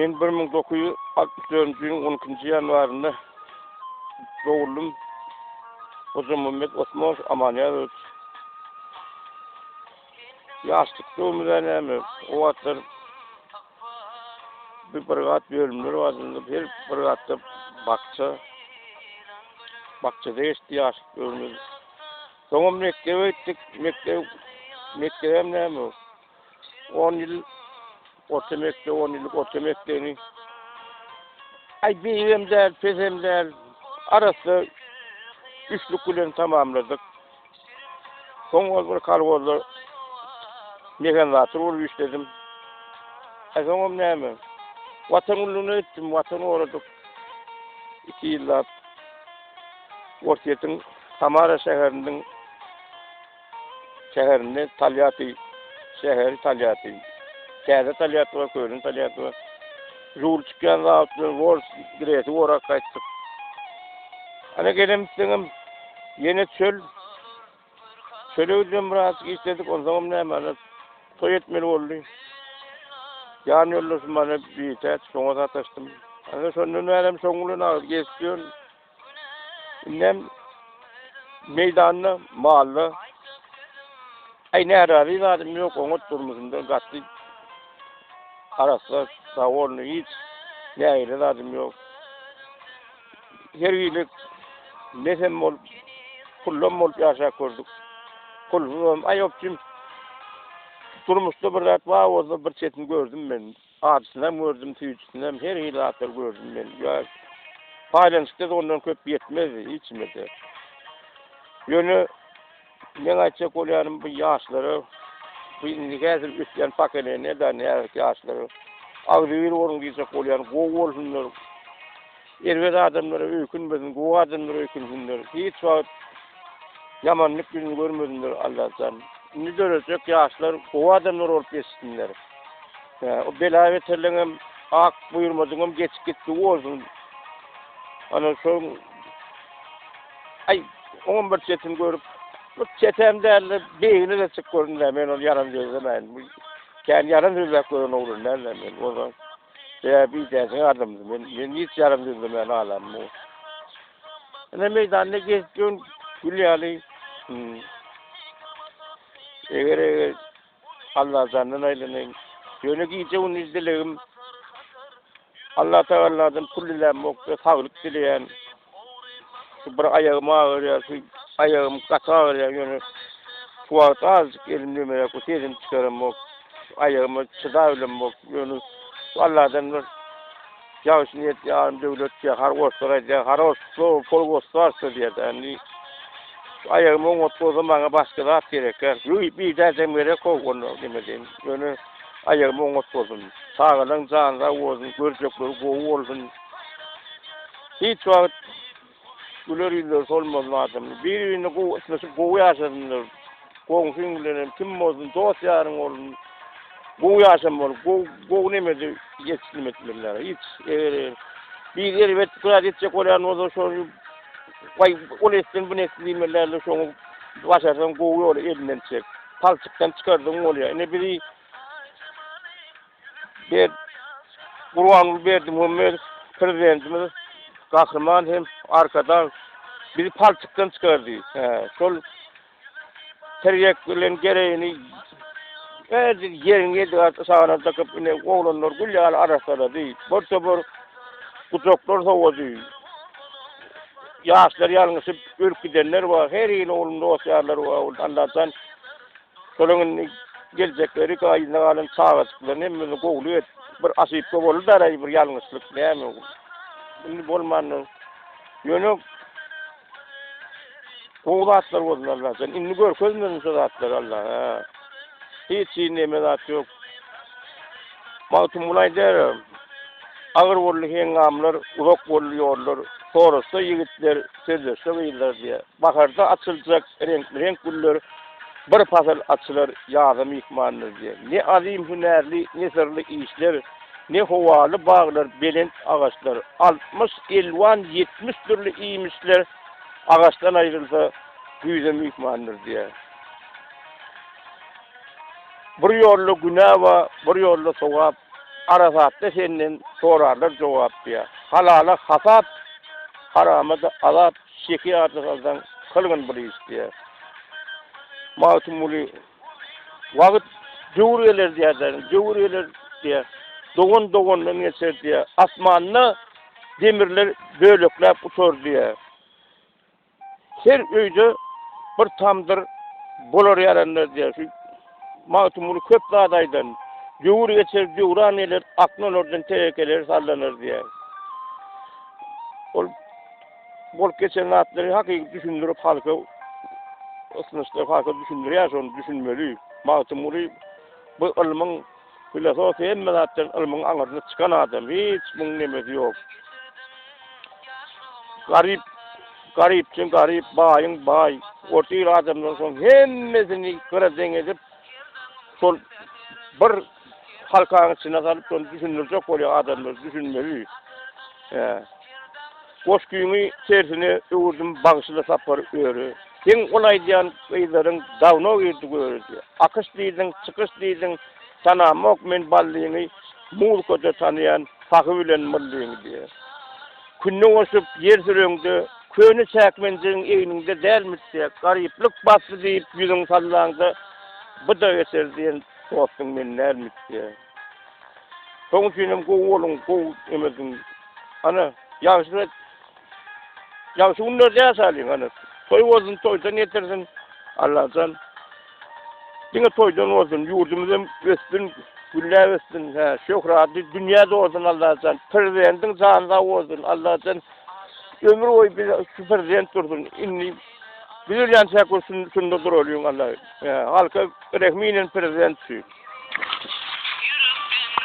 Ben 1964 yılın 12. yanvarında doğuldum. Hoca Mehmet Osman Amanya öldü. Yaşlık doğumdan hem o atlar bir brigat bölümleri vardı. Her brigatta bakça bakçada geçti yaşlık bölümleri. Sonra mektebe gittik. Mektebe, mektebe ne mi? 10 yıl orta mekte, on yıllık orta mekteni. Ay beyvemler, pezemler arası üçlü kulerini tamamladık. Son Kongozlar, kalvozlar mekanlatır olup işledim. Efendim ne mi? Vatan uluğunu ettim, vatanı uğradık. İki yıllar Orketin Samara şehrinin şehrinde Talyati şehri Talyati Käde talyatı var, köylün talyatı var. Jul çıkan rahatlı, wors gireti wora kaçtık. Ana gelem istedim, yine çöl. Çöle ödüm rahatsız istedik, o zaman ne mana toy etmeli oldu. Yani yollusun bana bir tet, sonra sataştım. Ana sonunu verem, sonunu ağır geçiyorsun. Nem meydanlı, mahalle. Ay ne ararı vardım yok, onu durmuşum da, gattı arasında savolunu hiç neyle dadım yok. Her iyilik nesem ol, kullum ol yaşa kurduk. Kullum ayopçum durmuşda bir rat var orada bir çetin gördüm ben. Abisinden gördüm, tüyücüsünden her hilatlar gördüm ben. Ya, paylanışta da ondan köp yetmedi, içmedi. Yönü, ne açacak olayanım bu yaşları, Bizim gazil üstlen pakene ne da ne yaşları. Ağzı bir orun gitse kolyan gov olsunlar. Erved adamlara öykün bizim gov adamlara öykünsünler. Hiç vaat yamanlık günü görmesinler Allah'tan. Ne dörösek yaşlar gov adamlar olup geçsinler. O belavet terlenem ak buyurmadığım geç gitti olsun. Ana son ay 11 çetin görüp Bu çetemlerle beyni de çık görünler. Ben onu yaran gözlemeyin. Kendi yaran gözler görün olur. Nereden ben? O zaman veya bir dersin yardımcı. Ben, ben hiç yarım gözüm ben alam. Ne meydanda geçtiğin Gülyali. Hmm. Eğer eğer Allah zannan eylenin. Yönü iyice onun izdileğim. Allah Teala'dan kullilen mokta sağlık dileyen. Şu bir ayağıma ağır ya, ayağım katar yani kuvarda azıcık elimle böyle kutuyorum çıkarım o ayağımı бол o yani Allah'tan yavaş niyet yarım devlet ya har gösterdi ya har olsun kol gösterse diye yani ayağımı unuttu o zaman başka da at gerek ya bir de demire kovgunu мен yani ayağımı Güler ýyllar solmaz adam. Bir ýyny gow ismesi gow ýaşaryndyr. Gow süňlerim kim bolsun dost ýarym bolsun. Gow ýaşam bol. Gow gow nemedi ýetişmediler. Hiç eger bir ýer wet kura ditçe kolan o şol koy olesden bu neslimelerle şoň başarsan gow ýol elinden çek. Palçıktan çykardyň oluyor. Ne biri bir Kur'an verdim, Ömer prezidentimiz kahraman hem arkadan bizi palçıktan çıkardı. He, sol teriyaklerin gereğini her yerine de sağına takıp yine oğlanlar gülyal arasada değil. Bor kucaklar havadı. Yaşlar yalnızıp ürk gidenler var. Her yıl oğlum dosyarlar var. Allah'tan solunun gelecekleri kayın alın sağlıklarını hem kovulu et. Bir asip kovulu da bir yalnızlık ne mi? indi bolmanı yönü Oğlu atlar oldu Allah sen. İmni gör közmedin söz atlar Allah. Ha. Hiç çiğneme zat yok. Mağtum bulay derim. Ağır vollu hengamlar, uzak vollu yollar, sonrası yigitler, sözlerse gıyırlar diye. Bakarda açılacak renk, renk güller, bir pasal açılar yardım ikmanlar diye. Ne azim hünerli, ne sırlı işler, ne hovalı bağlar, belent ağaçlar, 60, elvan, 70 türlü iymişler, ağaçtan ayrılsa yüzem ikmanır diye. Bir yollu günah var, bir yollu sovap, Arafatda senden sorarlar cevap diye. Halala hasap, harama da azap, şeki artık kılgın bir iş diye. Mağtumuli vakit cumhuriyeler diye, cumhuriyeler diye, doğun doğunla geçer diye, asmanlı demirler bölüklep uçur diye. Her öýde bir tamdır bolar yaranlar diye. Şu mağtumulu köp dağdaydan, Cumhur geçer, cumhuran eler, aklın oradan tekeler sallanır diye. Ol, bol geçen atları hakiki düşündürüp halka ısınıştırıp halka düşündürüyor, onu düşünmeli. Bu ilmin filosofi enme zatdan ilmin aňyryny çıkan adam hiç bunun nemesi yok. Garip, garip garip, bayın bay, ortyýr adamdan soň hemmesini göreden edip sol bir halkanyň içine salıp soň düşünülecek oluyor adamlar düşünmeli. Goş güýüňi tersini öwürdüm bagşyla sapar öýrü. Sen kolay diýen öýlerin dawno öýdü gördi. Akış diýdin, çykyş diýdin, sana mokmin ballyny mulkada tanayan fahy bilen mullyny diýe. Künni oşup yer sürüňde köni çäkmenjiň eýninde dälmiş diýe garyplyk basdy diýip ýüzüň sallaňda bu da yeter diýen dostum minnärmiş diýe. Soňçynym gowulun gow emedim. Ana ýagşyra ýagşy unlar ýasalyň ana. Toy bozun toydan yetersin. Allah'tan Yine toydan olsun, yurdumuzun üstün, güller üstün, he, şükratı, dünyada olsun Allah'tan, prezidentin sağında olsun Allah'tan, ömür boyu bir şu prezident dursun, inni, bilir yansıya kursun, şunda duruyor Allah'ın, halka rehminin prezident.